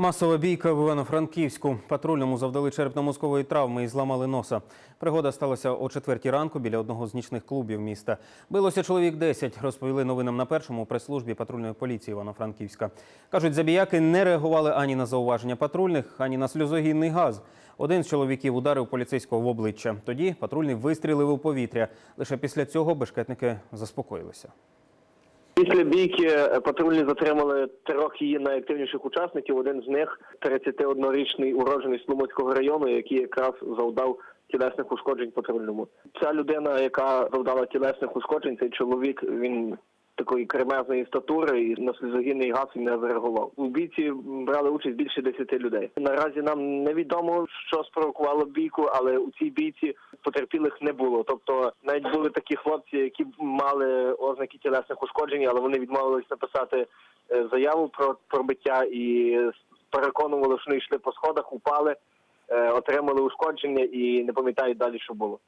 Масова бійка в Івано-Франківську. Патрульному завдали черепно-мозкової травми і зламали носа. Пригода сталася о четвертій ранку біля одного з нічних клубів міста. Билося чоловік 10, розповіли новинам на першому у прес-службі патрульної поліції Івано-Франківська. Кажуть, забіяки не реагували ані на зауваження патрульних, ані на сльозогінний газ. Один з чоловіків ударив поліцейського в обличчя. Тоді патрульний вистрілив у повітря. Лише після цього бешкетники заспокоїлися. Після бійки е, патрульні затримали трьох її найактивніших учасників. Один з них 31-річний уроджений Сломоцького району, який якраз завдав тілесних ушкоджень патрульному. Ця людина, яка завдала тілесних ушкоджень, цей чоловік, він такої кремезної статури і на сльозогінний газ він не зареагував. У бійці брали участь більше 10 людей. Наразі нам невідомо, що спровокувало бійку, але у цій бійці потерпілих не було. Тобто навіть були такі хлопці, які отримали ознаки тілесних ушкоджень, але вони відмовились написати е, заяву про пробиття і переконували, що вони йшли по сходах, упали, е, отримали ушкодження і не пам'ятають далі, що було.